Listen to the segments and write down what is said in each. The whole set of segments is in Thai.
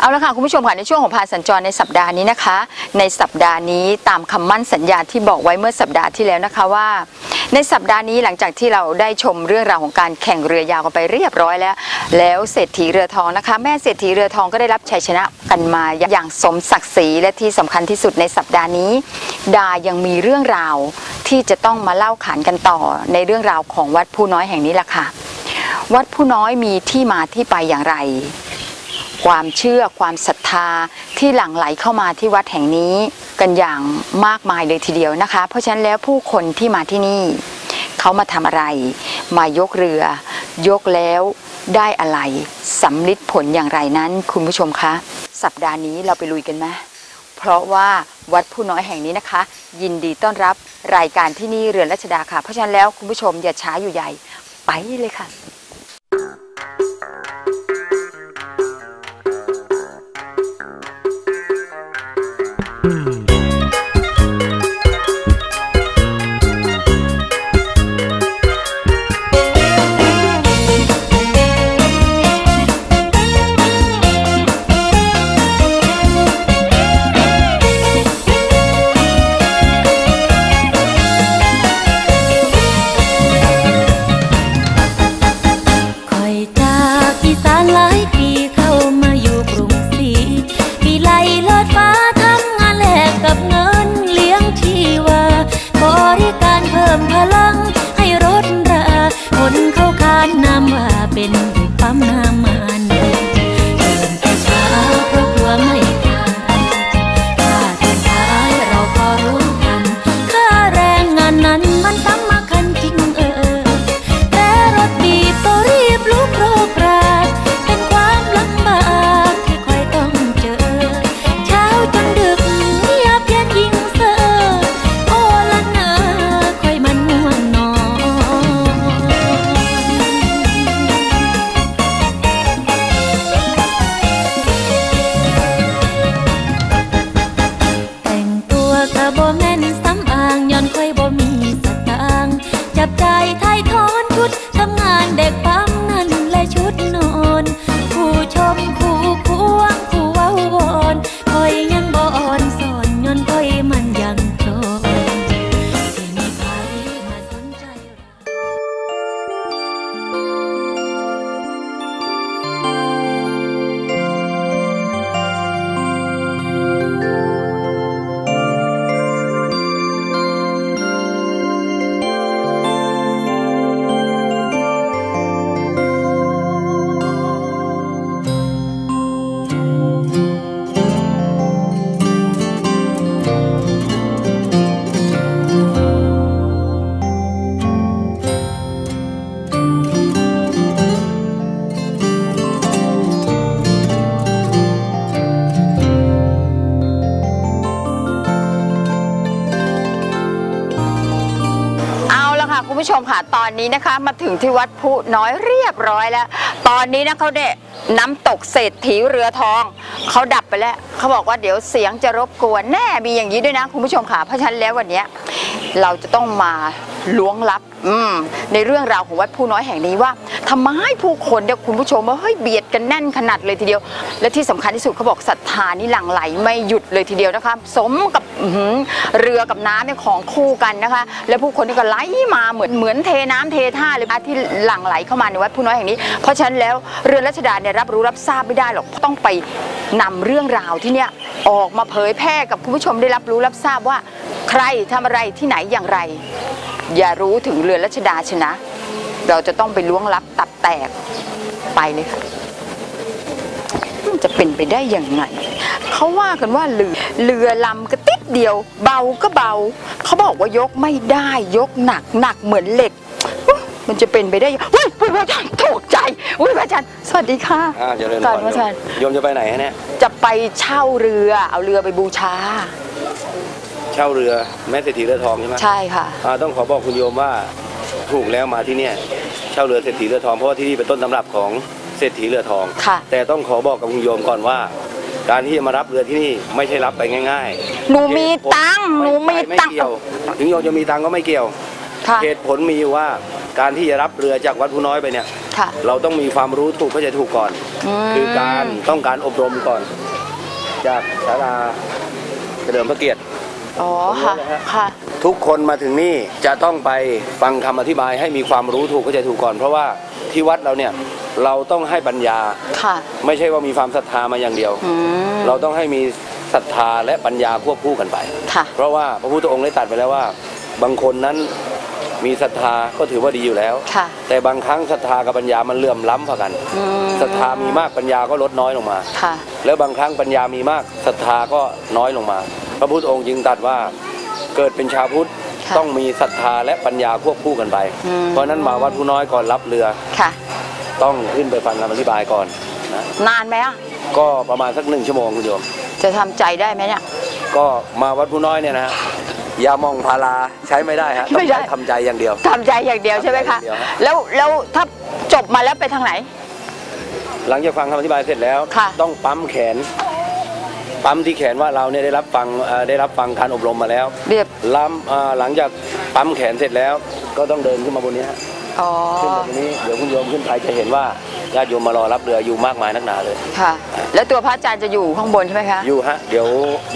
เอาละค่ะคุณผู้ชมค่ะในช่วงของพาสัญจรในสัปดาห์นี้นะคะ ในสัปดาห์นี้ตามคำมั่นสัญญาที่บอกไว้เมื่อสัปดาห์ที่แล้วนะคะว่า ในสัปดาห์นี้หลังจากที่เราได้ชมเรื่องราวของการแข่งเรือยาวกันไปเรียบร้อยแล้ว แล้วเศรษฐีเรือทองนะคะ แม่เศรษฐีเรือทองก็ได้รับชัยชนะกันมาอย่างสมศักดิ์ศรีและที่สำคัญที่สุดในสัปดาห์นี้ ดายังมีเรื่องราวที่จะต้องมาเล่าขานกันต่อในเรื่องราวของวัดผู้น้อยแห่งนี้ล่ะค่ะ วัดผู้น้อยมีที่มาที่ไปอย่างไร ความเชื่อความศรัทธาที่หลั่งไหลเข้ามาที่วัดแห่งนี้กันอย่างมากมายเลยทีเดียวนะคะ เพราะฉะนั้นแล้วผู้คนที่มาที่นี่ เขามาทำอะไร มายกเรือ ยกแล้วได้อะไรสำลิดผลอย่างไรนั้น คุณผู้ชมคะ สัปดาห์นี้เราไปลุยกันไหมเพราะว่าวัดผู้น้อยแห่งนี้นะคะ ยินดีต้อนรับรายการที่นี่เรือนรัชดาค่ะ เพราะฉะนั้นแล้วคุณผู้ชมอย่าช้าอยู่ใหญ่ไปเลยค่ะ บ่แม่นสำอางย้อนค่อยบ่มีสตางค์จับใจท ผู้ชมค่ะตอนนี้นะคะมาถึงที่วัดผู้น้อยเรียบร้อยแล้ว ตอนนี้นะเขาเนี่ยน้ำตกเศรษฐีเรือทองเขาดับไปแล้วเขาบอกว่าเดี๋ยวเสียงจะรบกวนแน่มีอย่างนี้ด้วยนะคุณผู้ชมค่ะเพราะฉะนั้นแล้ววันนี้เราจะต้องมาล้วงลับอืในเรื่องราวของวัดผู้น้อยแห่งนี้ว่า ทำไมผู้คนเนี่ยคุณผู้ชมว่าเฮ้ยเบียดกันแน่นขนาดเลยทีเดียว และที่สำคัญที่สุดเขาบอกศรัทธานี่หลั่งไหลไม่หยุดเลยทีเดียวนะคะ สมกับเรือกับน้ำเนี่ยของคู่กันนะคะ และผู้คนนี่ก็ไหลมาเหมือนเหมือนเทน้ำเทท่าเลยที่หลั่งไหลเข้ามาในวัดผู้น้อยแห่งนี้ เพราะฉะนั้นแล้วเรือรัชดาเนี่ยรับรู้รับทราบไม่ได้หรอกต้องไปนำเรื่องราวที่เนี่ยออกมาเผยแพร่กับคุณผู้ชมได้รับรู้รับทราบว่า ใครทำอะไรที่ไหนอย่างไร อย่ารู้ถึงเรือรัชดาชนะ เราจะต้องไปล้วงลับตับแตกไปเลยค่ะมันจะเป็นไปได้ยังไงเขาว่ากันว่าเรือเรือลำก็ติดเดียว เบาก็เบา เขาบอกว่ายกไม่ได้ยกหนักหนักเหมือนเหล็กอุ๊ยมันจะเป็นไปได้ยังอุ้ยพระอาจารย์ตกใจอุ้ยพระอาจารย์สวัสดีค่ะอ่าเจริญพก่อนรพระอาจารย์โยมจะไปไหนฮะเนี่ยจะไปเช่าเรือเอาเรือไปบูชา เช่าเรือแม่เศรษฐีเรือทองใช่ไหมใช่ค่ะอ่าต้องขอบอกคุณโยมว่าถูกแล้วมาที่เนี่ยเช่าเรือเศรษฐีเรือทองเพราะว่าที่นี่เป็นต้นตำรับของเศรษฐีเรือทอง ค่ะ แต่ต้องขอบอกกับคุณโยมก่อนว่า การที่จะมารับเรือที่นี่ไม่ใช่รับไปง่ายหนูมีตังค์หนูมีไไตังค์เกี่ยวถึงโยมจะมีตังค์ก็ไม่เกี่ยว ค่ะเหตุผลมีอยู่ว่าการที่จะรับเรือจากวัดผู้น้อยไปเนี่ย ค่ะเราต้องมีความรู้ถูกเข้าใจถูกก่อนอืมคือการต้องการอบรมก่อน จากศาลาเฉลิมพระเกียรติ อ๋อค่ะค่ะ ทุกคนมาถึงนี่จะต้องไปฟังคำอธิบายให้มีความรู้ถูกเข้าใจถูกก่อน เพราะว่าที่วัดเราเนี่ยเราต้องให้ปัญญาค่ะ ไม่ใช่ว่ามีความศรัทธามาอย่างเดียวอืมเราต้องให้มีศรัทธาและปัญญาควบคู่กันไปค่ะเพราะว่าพระพุทธองค์ได้ตรัสไปแล้วว่า บางคนนั้น มีศรัทธาก็ถือว่าดีอยู่แล้วค่ะแต่บางครั้งศรัทธากับปัญญามันเลื่อมล้ำพอกันอืมศรัทธามีมากปัญญาก็ลดน้อยลงมาค่ะแล้วบางครั้งปัญญามีมากศรัทธาก็น้อยลงมา พระพุทธองค์จึงตรัสว่าเกิดเป็นชาวพุทธค่ะต้องมีศรัทธาและปัญญาควบคู่กันไปอืมเพราะฉะนั้นมาวัดผู้น้อยก่อนรับเรือค่ะต้องขึ้นไปฟังคำอธิบายก่อนนะนานไหมอะก็ประมาณสักหนึ่งชั่วโมงคุณโยม จะทำใจได้ไหมเนี่ย ก็มาวัดผู้น้อยเนี่ยนะฮะ ยามองพาราใช้ไม่ได้ฮะต้องไม่ได้ใช้ทำใจอย่างเดียว ทำใจอย่างเดียวใช่ไหมคะทำใจอย่างเดียวฮะแล้วแล้วถ้าจบมาแล้วไปทางไหน หลังจากฟังคำอธิบายเสร็จแล้ว ค่ะ ต้องปั๊มแขน ปั๊มที่แขนว่าเราเนี่ยได้รับฟังเอ่อได้รับฟังการอบรมมาแล้วเรียบล้ำอ่าหลังจากปั๊มแขนเสร็จแล้ว ก็ต้องเดินขึ้นมาบนนี้ฮะอ๋อ ขึ้นมาบนนี้เดี๋ยวคุณโยมขึ้นไปจะเห็นว่า ญาติโยมมารอรับเรืออยู่มากมายนักหนาเลย ค่ะ แล้วตัวพระอาจารย์จะอยู่ข้างบนใช่ไหมคะ อยู่ฮะ เดี๋ยว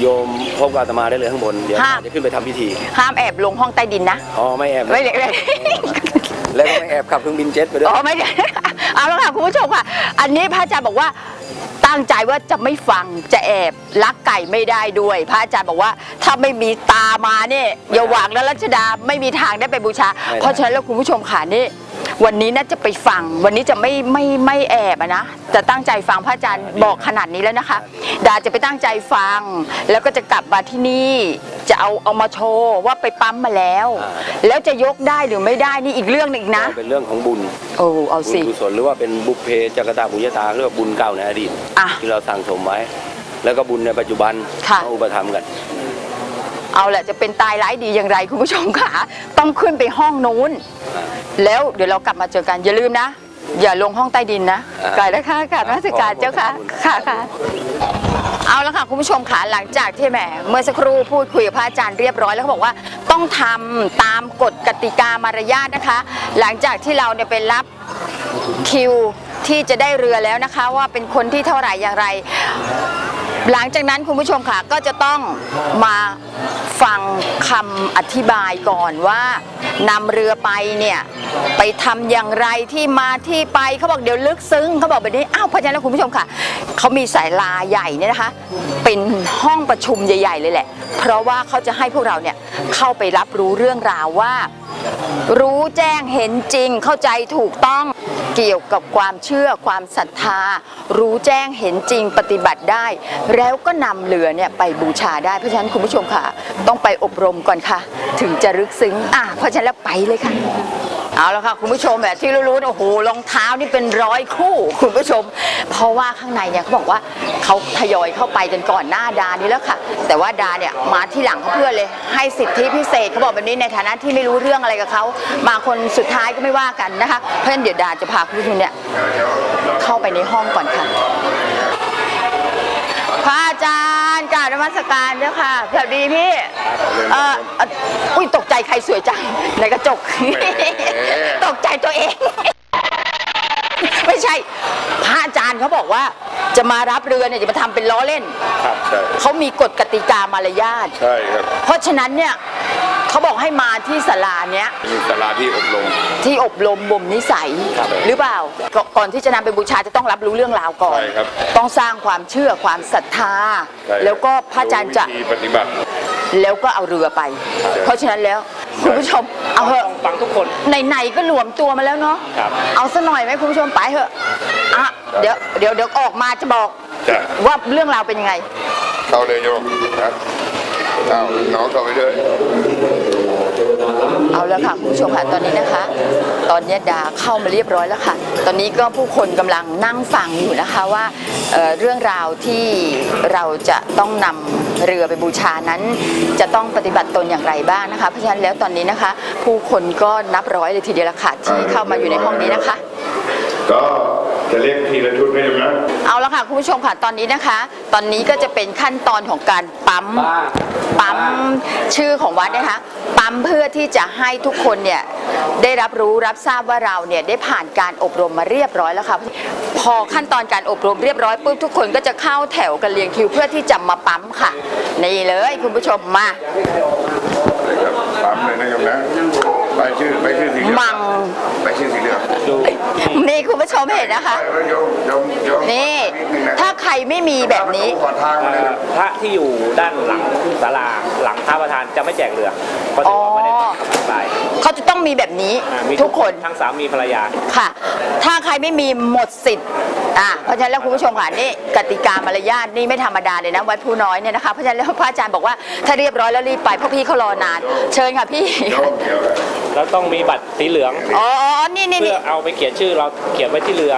โยมพบกับอาตมาได้เลยข้างบน เดี๋ยวค่ะจะขึ้นไปทำพิธี ห้ามแอบลงห้องใต้ดินนะ อ๋อ ไม่แอบไม่เลยเลยแล้วก็ไม่แอบขับเครื่องบินเจ็ตไปด้วย อ๋อไม่ได้ เอาแล้วค่ะคุณผู้ชมค่ะ อันนี้พระอาจารย์บอกว่าตั้งใจว่าจะไม่ฟังจะแอบลักไก่ไม่ได้ด้วย พระอาจารย์บอกว่าถ้าไม่มีตามาเนี่ยอย่าหวังนะรัชดาไม่มีทางได้ไปบูชา ไม่ได้ เพราะฉะนั้นแล้วคุณผู้ชมค่ะนี่ วันนี้น่าจะไปฟัง วันนี้จะไม่ไม่ไม่แอบอะนะจะตั้งใจฟังพระอาจารย์บอกขนาดนี้แล้วนะคะ ดาจะไปตั้งใจฟัง แล้วก็จะกลับมาที่นี่จะเอาเอามาโชว์ว่าไปปั๊มมาแล้ว แล้วจะยกได้หรือไม่ได้นี่อีกเรื่องหนึ่งอีกนะก็เป็นเรื่องของบุญโอ้เอาบุญสิกุศลหรือว่าเป็นบุพเพจักตาบุญญาตาเรียกว่าบุญเก่าในอดีตอะที่เราสั่งสมไว้ แล้วก็บุญในปัจจุบันค่ะมาอุปถัมภ์กัน เอาแหละจะเป็นตายร้ายดีอย่างไรคุณผู้ชมค่ะต้องขึ้นไปห้องนู้นอ่าแล้วเดี๋ยวเรากลับมาเจอกันอย่าลืมนะ อย่าลงห้องใต้ดินนะอ่าไกลแล้วค่ะกราบนมัสการเจ้าค่ะขอบคุณค่ะค่ะเอาละค่ะคุณผู้ชมค่ะหลังจากที่แหมเมื่อสักครู่พูดคุยกับพระอาจารย์เรียบร้อยแล้วเขาบอกว่าต้องทำตามกฎกติกามารยาทนะคะ หลังจากที่เราเนี่ยไปรับคิวที่จะได้เรือแล้วนะคะ ว่าเป็นคนที่เท่าไหร่อย่างไร หลังจากนั้นคุณผู้ชมค่ะก็จะต้องมา ฟังคำอธิบายก่อนว่านำเรือไปเนี่ยไปทำอย่างไรที่มาที่ไปเขาบอกเดี๋ยวลึกซึ้งเขาบอกแบบนี้อ้าวเพราะฉะนั้นคุณผู้ชมค่ะเขามีสายลาใหญ่เนี่ยนะคะ เป็นห้องประชุมใหญ่ ๆ เลยแหละ เพราะว่าเขาจะให้พวกเราเนี่ยเข้าไปรับรู้เรื่องราวว่า รู้แจ้งเห็นจริงเข้าใจถูกต้องเกี่ยวกับความเชื่อความศรัทธา รู้แจ้งเห็นจริงปฏิบัติได้ แล้วก็นำเรือเนี่ยไปบูชาได้เพราะฉะนั้นคุณผู้ชมค่ะต้องไปอบรมก่อนค่ะ ถึงจะลึกซึ้งอะเพราะฉะนั้นแล้วไปเลยค่ะ เอาละค่ะ คุณผู้ชมแบบที่รู้ๆโอ้โหรองเท้านี่เป็นร้อยคู่ คุณผู้ชม เพราะว่าข้างในเนี่ยเขาบอกว่าเขาทยอยเข้าไปกันก่อนหน้าดานี้แล้วค่ะ แต่ว่าดาเนี่ยมาที่หลังเขาเพื่อนเลย ให้สิทธิพิเศษเขาบอกแบบนี้ในฐานะที่ไม่รู้เรื่องอะไรกับเขามาคนสุดท้ายก็ไม่ว่ากันนะคะเพราะฉะนั้นเดี๋ยวดาจะพาคุณผู้ชมเนี่ยเข้าไปในห้องก่อนค่ะ มัสการเจ้าค่ะสวัสดีพี่เออเอ่ออุ้ยตกใจใครสวยจังในกระจก ตกใจตัวเอง ไม่ใช่ พระอาจารย์เขาบอกว่า จะมารับเรือเนี่ยจะมาทำเป็นล้อเล่น ครับใช่เขามีกฎกติกามารยาท ใช่ครับ เพราะฉะนั้นเนี่ย เขาบอกให้มาที่ศาลาเนี้ย มีศาลาที่อบรม ที่อบรมบ่มนิสัย ครับหรือเปล่ากก่อนที่จะนำไปบูชาจะต้องรับรู้เรื่องราวก่อน ใช่ครับ ต้องสร้างความเชื่อความศรัทธา ใช่แล้วก็พระอาจารย์จะ วิธีปฏิบัติ แล้วก็เอาเรือไปเพราะฉะนั้นแล้ว คุณผู้ชม เอาเหอะฟังทุกคน ไหนๆก็หลวมตัวมาแล้วเนาะครับ เอาซะหน่อยไหมคุณผู้ชมไปเถอะอะเดี๋ยวเดี๋ยวเดี๋ยวออกมาจะบอก จ้ะ ว่าเรื่องราวเป็นยังไง เข้าเลยโยมครับ เอาน้องเข้าไปด้วยเอาแล้วค่ะคุณผู้ชมค่ะตอนนี้นะคะ ตอนนี้ดาเข้ามาเรียบร้อยแล้วค่ะ ตอนนี้ก็ผู้คนกำลังนั่งฟังอยู่นะคะว่าเอ่อเรื่องราวที่เราจะต้องนำเรือไปบูชานั้นจะต้องปฏิบัติตนอย่างไรบ้างนะคะ เพราะฉะนั้นแล้วตอนนี้นะคะ ผู้คนก็นับร้อยเลยทีเดียวละค่ะที่เข้ามาอยู่ในห้องนี้นะคะ ก็ จะเรียกทีละชุดไม่ได้นะเอาละค่ะคุณผู้ชมค่ะตอนนี้นะคะ ตอนนี้ก็จะเป็นขั้นตอนของการปั๊มปั๊มชื่อของวัดนะคะปั๊มเพื่อที่จะให้ทุกคนเนี่ยได้รับรู้รับทราบว่าเราเนี่ยได้ผ่านการอบรมมาเรียบร้อยแล้วค่ะพอขั้นตอนการอบรมเรียบร้อยปุ๊บทุกคนก็จะเข้าแถวกันเรียงคิวเพื่อที่จะมาปั๊มค่ะนี่เลยคุณผู้ชมมาครับปั๊มเลยนะโยมนะ ใบชื่อใบชื่อสีเหลืองมังใบชื่อสีเหลืองนี่คุณผู้ชมเห็นนะคะไปแล้วโยมโยมโยมนี่ดงะถ้าใครไม่มีแบบนี้ขอทางมาเลยนะพระที่อยู่ด้านหลังศาลาหลังพระประธานจะไม่แจกเรือเพราะถือว่าไม่ได้ทำคำอธิบายเขาจะ ต้องมีแบบนี้อ่ามีทุกคน ทั้งสามีภรรยา ค่ะ ถ้าใครไม่มีหมดสิทธิ์ อ่า เพราะฉะนั้นแล้วคุณผู้ชมค่ะนี่กติกามารยาทนี่ไม่ธรรมดาเลยนะวัดผู้น้อยเนี่ยนะคะ เพราะฉะนั้นแล้วพระอาจารย์บอกว่าถ้าเรียบร้อยแล้วรีบไปเพราะพี่เขารอนาน เชิญค่ะพี่โยมเดี๋ยวแล้วต้องมีบัตรสีเหลืองอ๋ออ๋อนี่นี่เพื่นี่อเอาไปเขียนชื่อเราเขียนไว้ที่เรือ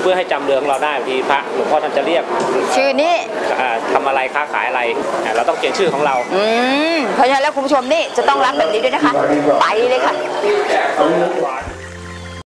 เพื่อให้จำเรือของเราได้บางทีพระหลวงพ่อท่านจะเรียกชื่อนี้ อ่าทำอะไรค้าขายอะไรอ่าเราต้องเขียนชื่อของเรา อืมเพราะฉะนั้นแล้วคุณผู้ชมนี่จะต้องรับแบบนี้ด้วยนะคะ ไปเลยค่ะเอาหวาน